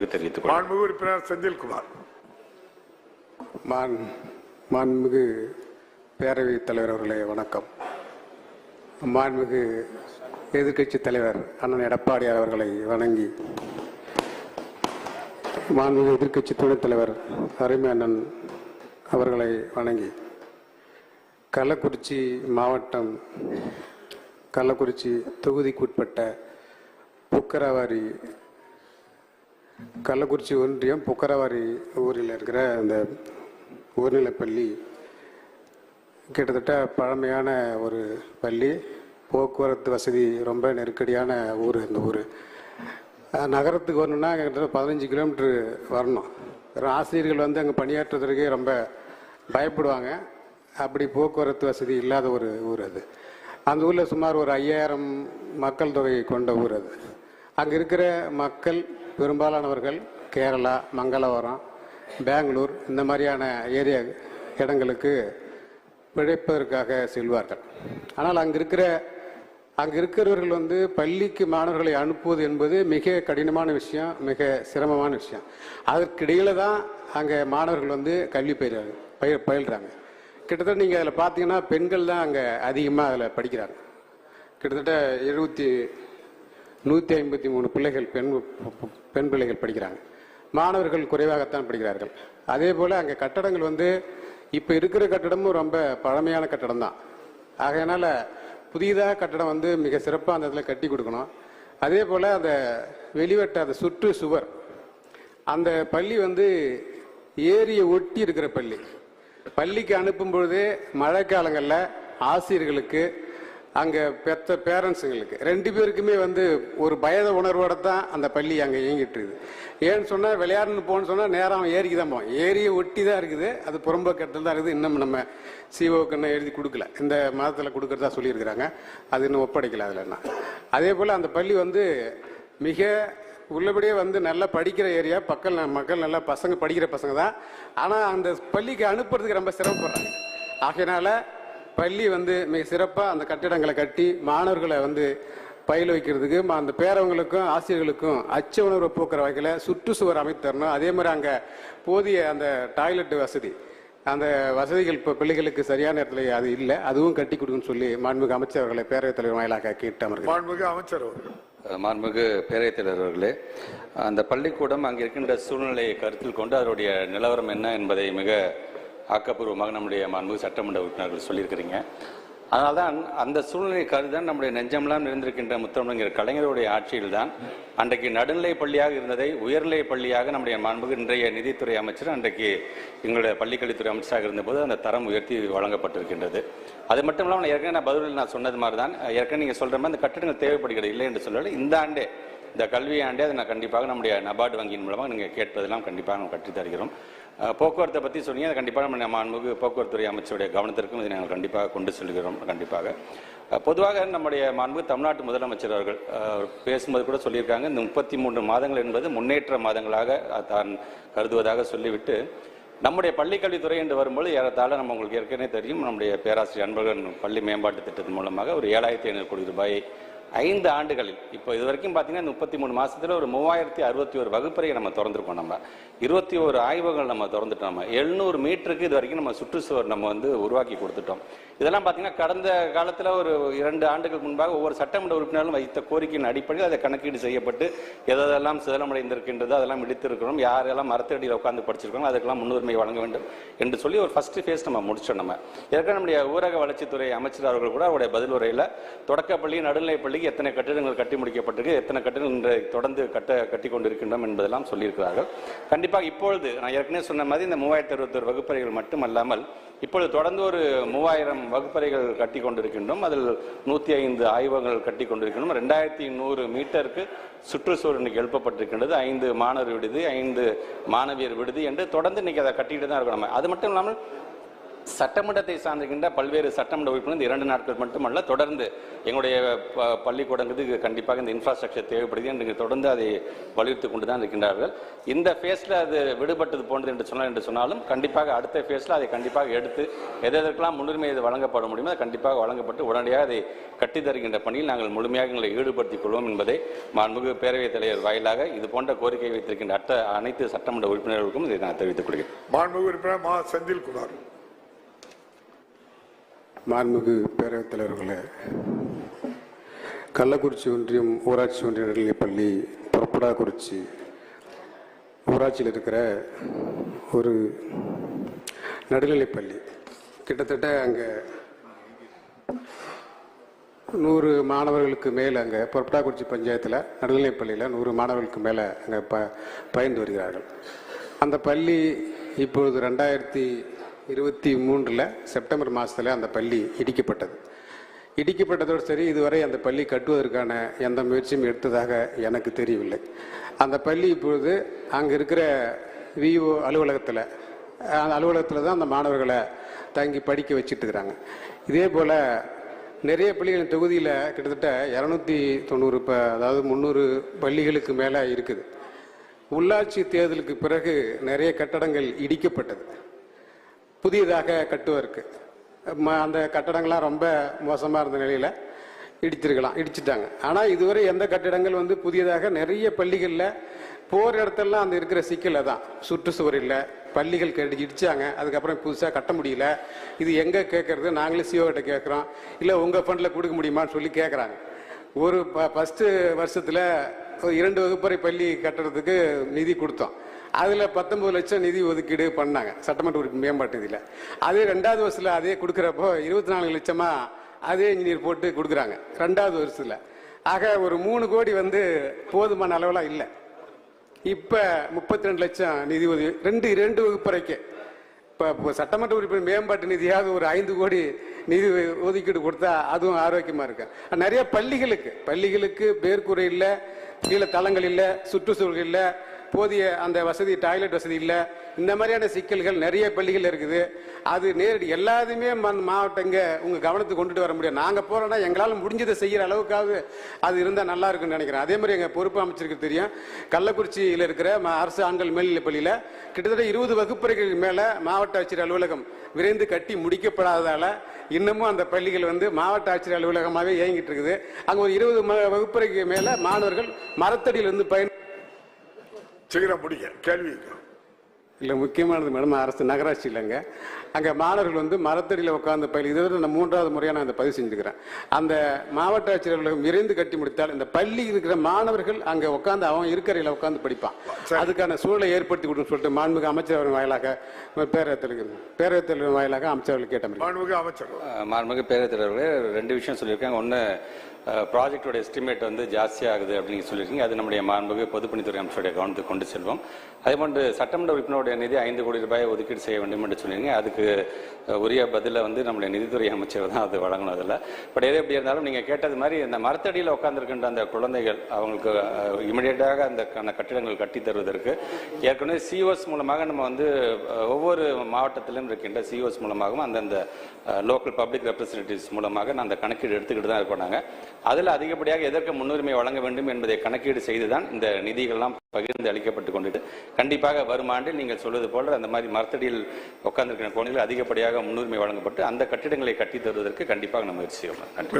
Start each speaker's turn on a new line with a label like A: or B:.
A: தெரிவித்துக்
B: மாண்புமிகு உறுப்பினர் செந்தில்குமார்.
C: மான் மாண்புமிகு பேரவைத் தலைவர் அவர்களே வணக்கம். மாண்புமிகு எதிர்க்கட்சித் தலைவர் அண்ணன் எடப்பாடியார் அவர்களை வணங்கி மாண்புமிகு எதிர்க்கட்சி துணைத் தலைவர் அருமை அண்ணன் அவர்களை வணங்கி கள்ளக்குறிச்சி மாவட்டம் கள்ளக்குறிச்சி தொகுதிக்குட்பட்ட புக்கரவாரி கள்ளக்குறிச்சி ஒன்றியம் புக்கரவாரி ஊரில் இருக்கிற அந்த உயர்நிலைப்பள்ளி கிட்டத்தட்ட பழமையான ஒரு பள்ளி. போக்குவரத்து வசதி ரொம்ப நெருக்கடியான ஊர் இந்த ஊர். நகரத்துக்கு வரணும்னா கிட்டத்தட்ட பதினஞ்சு கிலோமீட்ரு வரணும். வெறும் ஆசிரியர்கள் வந்து அங்கே பணியாற்றுவதற்கே ரொம்ப பயப்படுவாங்க. அப்படி போக்குவரத்து வசதி இல்லாத ஒரு ஊர் அது. அந்த ஊரில் சுமார் ஒரு ஐயாயிரம் மக்கள் தொகை கொண்ட ஊர் அது. அங்கே இருக்கிற மக்கள் பெரும்பாலானவர்கள் கேரளா மங்களவரம் பெங்களூர் இந்த மாதிரியான ஏரியா இடங்களுக்கு பிழைப்பதற்காக செல்வார்கள். ஆனால் அங்கே இருக்கிற அங்கே இருக்கிறவர்கள் வந்து பள்ளிக்கு மாணவர்களை அனுப்புவது என்பது மிக கடினமான விஷயம் மிக சிரமமான விஷயம். அதற்கிடையில தான் அங்கே மாணவர்கள் வந்து கல்வி பயிர்றாங்க பயிர் பயில்றாங்க. கிட்டத்தட்ட நீங்கள் அதில் பார்த்தீங்கன்னா பெண்கள் தான் அங்கே அதிகமாக அதில் படிக்கிறாங்க. கிட்டத்தட்ட எழுபத்தி நூற்றி ஐம்பத்தி மூணு பிள்ளைகள் பெண் பெண் பிள்ளைகள் படிக்கிறாங்க. மாணவர்கள் குறைவாகத்தான் படிக்கிறார்கள். அதே போல் அங்கே கட்டடங்கள் வந்து இப்போ இருக்கிற கட்டடமும் ரொம்ப பழமையான கட்டடம் தான் ஆகையினால புதிதாக கட்டடம் வந்து மிக சிறப்பாக அந்த இதில் கட்டி கொடுக்கணும். அதே போல் அந்த வெளிவட்ட அந்த சுற்று சுவர் அந்த பள்ளி வந்து ஏரியை ஒட்டி இருக்கிற பள்ளி. பள்ளிக்கு அனுப்பும் பொழுது மழை காலங்களில் ஆசிரியர்களுக்கு அங்கே பெத்த பேரண்ட்ஸுங்களுக்கு ரெண்டு பேருக்குமே வந்து ஒரு பயத உணர்வோட தான் அந்த பள்ளி அங்கே இயங்கிட்டு இருக்குது. ஏன்னு சொன்னால் விளையாடணும் போகணும்னு சொன்னால் நேரம் ஏரிக்கு தான் போவோம் ஏரியை ஒட்டி தான் இருக்குது. அது புறம்பக்கத்தில் தான் இருக்குது. இன்னும் நம்ம சிஓக்கு இன்னும் எழுதி கொடுக்கல. இந்த மாதத்தில் கொடுக்கறதா சொல்லியிருக்கிறாங்க. அது இன்னும் ஒப்படைக்கல அதில் என்ன அதே போல் அந்த பள்ளி வந்து மிக உள்ளபடியே வந்து நல்லா படிக்கிற ஏரியா பக்கம் ந- மக்கள் நல்லா பசங்க படிக்கிற பசங்க தான். ஆனால் அந்த பள்ளிக்கு அனுப்புறதுக்கு ரொம்ப சிரமப்படுறாங்க. ஆகையினால பள்ளி வந்து மிக சிறப்பாக அந்த கட்டிடங்களை கட்டி மாணவர்களை வந்து பயில வைக்கிறதுக்கு ம- அந்த பேரவங்களுக்கும் ஆசிரியர்களுக்கும் அச்ச உணர்வை போக்குற வகையில் சுற்றுச்சுவர் அமைத்து தரணும். அதே மாதிரி அங்கே போதிய அந்த டாய்லெட் வசதி. அந்த வசதிகள் இப்போ பிள்ளைகளுக்கு சரியான இடத்துல அது இல்லை. அதுவும் கட்டி கொடுக்குன்னு சொல்லி மாண்புமிகு அமைச்சர் அவர்களை பேரவைத் தலைவர் வாயிலாக கேட்டு அமர்கிறேன்.
B: மாண்புமிகு அமைச்சர் அவர்கள்.
A: மாண்புமிகு பேரவைத் தலைவர் அவர்களே அந்த பள்ளிக்கூடம் அங்கே இருக்கின்ற சூழ்நிலையை கருத்தில் கொண்டு அதனுடைய நிலவரம் என்ன என்பதை மிக ஆக்கப்பூர்வமாக நம்முடைய மாண்பு சட்டமன்ற உறுப்பினர்கள் சொல்லியிருக்கிறீங்க. அதனால்தான் அந்த சூழ்நிலை கருதான் நம்முடைய நெஞ்சமெல்லாம் நிறைந்திருக்கின்ற முத்தமிழர் கலைஞருடைய ஆட்சியில்தான் அன்றைக்கு நடுநிலை பள்ளியாக இருந்ததை உயர்நிலை பள்ளியாக நம்முடைய மாண்புமிகு இன்றைய நிதித்துறை அமைச்சர் அன்றைக்கு எங்களுடைய பள்ளிக்கல்வித்துறை அமைச்சராக இருந்தபோது அந்த தரம் உயர்த்தி வழங்கப்பட்டிருக்கின்றது. அது மட்டும் இல்லாமல் ஏற்கனவே நான் பதிலில் நான் சொன்னது மாதிரி தான் ஏற்கனவே நீங்கள் சொல்கிற மாதிரி அந்த கட்டிடங்கள் தேவைப்படுகிறது இல்லை என்று சொல்லலை. இந்த ஆண்டே இந்த கல்வியாண்டே அதை நான் கண்டிப்பாக நம்முடைய நபார்டு வங்கியின் மூலமாக நீங்கள் கேட்பதெல்லாம் கண்டிப்பாக நம்ம கற்றுத் தருகிறோம். போக்குவரத்தை பற்றி சொன்னீங்க. அதை கண்டிப்பாக நம்ம மாண்புமிகு போக்குவரத்துறை அமைச்சருடைய கவனத்திற்கும் இதை நாங்கள் கண்டிப்பாக கொண்டு செல்கிறோம் கண்டிப்பாக. பொதுவாக நம்முடைய மாண்பு தமிழ்நாட்டு முதலமைச்சர் அவர்கள் பேசும்போது கூட சொல்லியிருக்காங்க இந்த முப்பத்தி மூன்று மாதங்கள் என்பது முன்னேற்ற மாதங்களாக தான் கருதுவதாக சொல்லிவிட்டு நம்முடைய பள்ளிக்கல்வித்துறை என்று வரும்போது ஏறத்தாழ நம்ம உங்களுக்கு ஏற்கனவே தெரியும் நம்முடைய பேராசிரியர் அன்பழகன் பள்ளி மேம்பாட்டு திட்டத்தின் மூலமாக ஒரு ஏழாயிரத்தி ஐநூறு கோடி ரூபாயை ஐந்து ஆண்டுகளில் இப்போ இது வரைக்கும் பார்த்தீங்கன்னா முப்பத்தி மூணு மாதத்தில் ஒரு மூவாயிரத்தி அறுபத்தி ஒரு வகுப்பறையை நம்ம திறந்துருக்கோம் நம்ம. இருபத்தி ஒரு ஆய்வகங்கள் நம்ம திறந்துட்டோம் நம்ம. எழுநூறு மீட்டருக்கு இது வரைக்கும் நம்ம சுற்றுச்சுவர் நம்ம வந்து உருவாக்கி கொடுத்துட்டோம். இதெல்லாம் பார்த்தீங்கன்னா கடந்த காலத்தில் ஒரு இரண்டு ஆண்டுகள் முன்பாக ஒவ்வொரு சட்டமன்ற உறுப்பினரும் வைத்த கோரிக்கையின் அடிப்படையில் அதை கணக்கீடு செய்யப்பட்டு எதெல்லாம் சிதலமடைந்திருக்கின்றது அதெல்லாம் இடித்திருக்கிறோம் யாரெல்லாம் மரத்தடியில் உட்காந்து படிச்சிருக்கோம் அதுக்கெல்லாம் முன்னுரிமை வழங்க வேண்டும் என்று சொல்லி ஒரு ஃபர்ஸ்ட் ஃபேஸ் நம்ம முடிச்சோம் நம்ம. ஏற்கனவே நம்முடைய ஊரக வளர்ச்சித்துறை அமைச்சர் அவர்கள் கூட அவருடைய பதில் உரையில் தொடக்கப்பள்ளி நடுநிலைப்பள்ளி பள்ளிக்கு எத்தனை கட்டிடங்கள் கட்டி முடிக்கப்பட்டிருக்கு எத்தனை கட்டிடங்கள் தொடர்ந்து கட்ட கட்டி கொண்டிருக்கின்றோம் என்பதெல்லாம் சொல்லியிருக்கிறார்கள். கண்டிப்பாக இப்பொழுது நான் ஏற்கனவே சொன்ன மாதிரி இந்த மூவாயிரத்தி அறுபத்தொரு வகுப்பறைகள் மட்டுமல்லாமல் இப்பொழுது தொடர்ந்து ஒரு மூவாயிரம் வகுப்பறைகள் கட்டி கொண்டிருக்கின்றோம் அதில் நூற்றி ஐந்து ஆய்வகங்கள் கட்டி கொண்டிருக்கின்றோம் ரெண்டாயிரத்தி நூறு மீட்டருக்கு சுற்றுச்சூழல் இன்னைக்கு எழுப்பப்பட்டிருக்கின்றது. ஐந்து மாணவர் விடுதி ஐந்து மாணவியர் விடுதி என்று தொடர்ந்து இன்னைக்கு அதை கட்டிக்கிட்டு தான் இருக்கணும் அது மட்டும் இல்லாமல் சட்டமன்றத்தை சார்ந்திருக்கின்ற பல்வேறு சட்டமன்ற உறுப்பினர் இந்த இரண்டு நாட்கள் மட்டுமல்ல தொடர்ந்து எங்களுடைய ப- பள்ளிக்கூடங்களுக்கு கண்டிப்பாக இந்த இன்ஃப்ராஸ்ட்ரக்சர் தேவைப்படுது என்று தொடர்ந்து அதை வலியுறுத்தி கொண்டு தான் இருக்கின்றார்கள். இந்த ஃபேஸில் அது விடுபட்டது போன்றது என்று சொன்னால் என்று சொன்னாலும் கண்டிப்பாக அடுத்த ஃபேஸில் அதை கண்டிப்பாக எடுத்து எதற்கெல்லாம் முன்னுரிமை இது வழங்கப்பட முடியுமோ அது கண்டிப்பாக வழங்கப்பட்டு உடனடியாக அதை கட்டி தருகின்ற பணியில் நாங்கள் முழுமையாக எங்களை ஈடுபடுத்திக் கொள்வோம் என்பதை மாண்புமிகு பேரவைத் தலைவர் வாயிலாக இது போன்ற கோரிக்கை வைத்திருக்கின்ற அட்ட அனைத்து சட்டமன்ற உறுப்பினர்களுக்கும் இதை நான் தெரிவித்துக் கொள்கிறேன்.
B: மாண்புமிகு உறுப்பினர் மா செந்தில்குமார்.
C: மாண்புமிகு பேரவைத் தலைவர்களே கள்ளக்குறிச்சி ஒன்றியம் ஊராட்சி ஒன்றிய நடுநிலைப்பள்ளி புறப்படாக்குறிச்சி ஊராட்சியில் இருக்கிற ஒரு நடுநிலைப்பள்ளி கிட்டத்தட்ட அங்கே நூறு மாணவர்களுக்கு மேல் அங்கே புறப்படாக்குறிச்சி பஞ்சாயத்தில் நடுநிலைப்பள்ளியில் நூறு மாணவர்களுக்கு மேலே அங்கே ப பயின்று வருகிறார்கள். அந்த பள்ளி இப்பொழுது ரெண்டாயிரத்தி இருபத்தி மூன்றில் செப்டம்பர் மாதத்தில் அந்த பள்ளி இடிக்கப்பட்டது. இடிக்கப்பட்டதோடு சரி இதுவரை அந்த பள்ளி கட்டுவதற்கான எந்த முயற்சியும் எடுத்ததாக எனக்கு தெரியவில்லை. அந்த பள்ளி இப்பொழுது அங்கே இருக்கிற விஓ அலுவலகத்தில் அந்த அலுவலகத்தில் தான் அந்த மாணவர்களை தங்கி படிக்க வச்சுட்டு இருக்கிறாங்க. இதே போல் நிறைய பள்ளிகள் தொகுதியில் கிட்டத்தட்ட இரநூத்தி தொண்ணூறு இப்போ அதாவது முந்நூறு பள்ளிகளுக்கு மேலே இருக்குது. உள்ளாட்சி தேர்தலுக்கு பிறகு நிறைய கட்டடங்கள் இடிக்கப்பட்டது. புதியதாக கட்டுவதற்கு. ம- அந்த கட்டடங்கள்லாம் ரொம்ப மோசமாக இருந்த நிலையில் இடிச்சிருக்கலாம் இடிச்சிட்டாங்க. ஆனால் இதுவரை எந்த கட்டிடங்கள் வந்து புதியதாக நிறைய பள்ளிகளில் போகிற இடத்தெல்லாம் அந்த இருக்கிற சிக்கலை தான் சுற்றுச்சுவர் இல்லை பள்ளிகள் கட்டி இடிச்சாங்க அதுக்கப்புறம் புதுசாக கட்ட முடியல. இது எங்கே கேட்கறது நாங்களே சிஓ கிட்ட கேட்குறோம் இல்லை உங்கள் ஃபண்டில் கொடுக்க முடியுமான்னு சொல்லி கேட்குறாங்க ஒரு ப ஃபஸ்ட்டு வருஷத்தில் இரண்டு வகுப்பறை பள்ளி கட்டுறதுக்கு நிதி கொடுத்தோம். அதில் பத்தொன்பது லட்சம் நிதி ஒதுக்கீடு பண்ணாங்க. சட்டமன்ற உறுப்பு மேம்பாட்டு இதில் அதே ரெண்டாவது வருஷத்தில் அதே கொடுக்குறப்போ இருபத்தி நாலு லட்சமாக அதே இன்ஜினியர் போட்டு கொடுக்குறாங்க. ரெண்டாவது வருஷத்தில். ஆக ஒரு மூணு கோடி வந்து போதுமான அளவில் இல்லை. இப்போ முப்பத்தி ரெண்டு லட்சம் நிதி உதவி ரெண்டு ரெண்டு வகுப்பறைக்கு. இப்போ இப்போ சட்டமன்ற உறுப்பினர் மேம்பாட்டு நிதியாவது ஒரு ஐந்து கோடி நிதி ஒதுக்கீடு கொடுத்தா அதுவும் ஆரோக்கியமாக இருக்கு. நிறைய பள்ளிகளுக்கு பள்ளிகளுக்கு பேர்குறை இல்லை கீழே தளங்கள் இல்லை சுற்றுச்சூழல் இல்லை போதிய அந்த வசதி டாய்லெட் வசதி இல்லை. இந்த மாதிரியான சிக்கல்கள் நிறைய பள்ளிகள் இருக்குது. அது நேரடி எல்லாத்தையுமே ம- மாவட்டங்க உங்கள் கவனத்துக்கு கொண்டுட்டு வர முடியும். நாங்கள் போகிறோன்னா எங்களால் முடிஞ்சதை செய்கிற அளவுக்காவது அது இருந்தால் நல்லா இருக்கும்னு நினைக்கிறேன். அதே மாதிரி எங்கள் பொறுப்பு அமைச்சருக்கு தெரியும். கள்ளக்குறிச்சியில் இருக்கிற ம- அரசு ஆண்கள் மேல்நிலைப் பள்ளியில் கிட்டத்தட்ட இருபது வகுப்பறைகள் மேலே மாவட்ட ஆட்சியர் அலுவலகம் விரைந்து கட்டி முடிக்கப்படாததால் இன்னமும் அந்த பள்ளிகள் வந்து மாவட்ட ஆட்சியர் அலுவலகமாகவே இயங்கிட்டு இருக்குது. அங்கே ஒரு இருபது வகுப்பறைக்கு மேலே மாணவர்கள் மரத்தடியிலிருந்து பயன்
B: சீக்கிரம் முடிங்க கேள்வி
C: இல்லை முக்கியமானது மேடம் அரசு நகராட்சி இல்லைங்க. அங்கே மாணவர்கள் வந்து மரத்தடியில் உட்கார்ந்து பயில் இதை நான் மூன்றாவது முறையாக நான் இந்த பதிவு செஞ்சுக்கிறேன். அந்த மாவட்ட ஆட்சியர் அலுவலகம் விரைந்து கட்டி முடித்தால் இந்த பள்ளி இருக்கிற மாணவர்கள் அங்கே உட்காந்து அவன் இருக்கிறையில் உட்காந்து படிப்பான். அதுக்கான சூழலை ஏற்படுத்தி கொடுன்னு சொல்லிட்டு மாண்புமிகு அமைச்சர் வாயிலாக பேரவைத் தலைவர் பேரவைத் தலைவர் வாயிலாக அமைச்சர்கள் கேட்ட
B: மாண்புமிகு அமைச்சர்.
A: மாண்புமிகு பேரவைத் தலைவர்களே ரெண்டு விஷயம் சொல்லியிருக்காங்க. ஒன்று ப்ராஜெக்டோட எஸ்டிமேட் வந்து ஜாஸ்தியாகுது அப்படின்னு சொல்லியிருக்கீங்க. அது நம்முடைய மாண்புமிகு பொதுப்பணித்துறை அமைச்சருடைய கவனத்துக்கு கொண்டு செல்வோம். அதே போன்று சட்டமன்ற உறுப்பினருடைய நிதி ஐந்து கோடி ரூபாயை ஒதுக்கீடு செய்ய வேண்டும் என்று சொல்லியிருக்கீங்க. அதுக்கு உரிய பதிலை வந்து நம்முடைய நிதித்துறை அமைச்சர் தான் அது வழங்கணும் அதில். பட் எது எப்படி இருந்தாலும் நீங்கள் கேட்டது மாதிரி இந்த மரத்தடியில் உட்காந்துருக்கின்ற அந்த குழந்தைகள் அவங்களுக்கு இமிடியேட்டாக அந்த கட்டிடங்கள் கட்டி தருவதற்கு ஏற்கனவே சிஓஸ் மூலமாக நம்ம வந்து ஒவ்வொரு மாவட்டத்திலும் இருக்கின்ற சிஓஸ் மூலமாகவும் அந்தந்த லோக்கல் பப்ளிக் ரெப்ரஸன்டேட்டிவ்ஸ் மூலமாக நான் அந்த கணக்கீடு எடுத்துக்கிட்டு தான் இருக்கோம் நாங்கள் அதில் அதிகப்படியாக எதற்கு முன்னுரிமை வழங்க வேண்டும் என்பதை கணக்கீடு செய்து தான் இந்த நிதிகள்லாம் பகிர்ந்து அளிக்கப்பட்டு கொண்டு கண்டிப்பாக வரும் ஆண்டில் நீங்கள் சொல்வது போல அந்த மாதிரி மரத்தடியில் உட்கார்ந்திருக்கிற குழந்தைகள் அதிகப்படியாக முன்னுரிமை வழங்கப்பட்டு அந்த கட்டிடங்களை கட்டித் தருவதற்கு கண்டிப்பாக நம்ம முயற்சி செய்யலாம்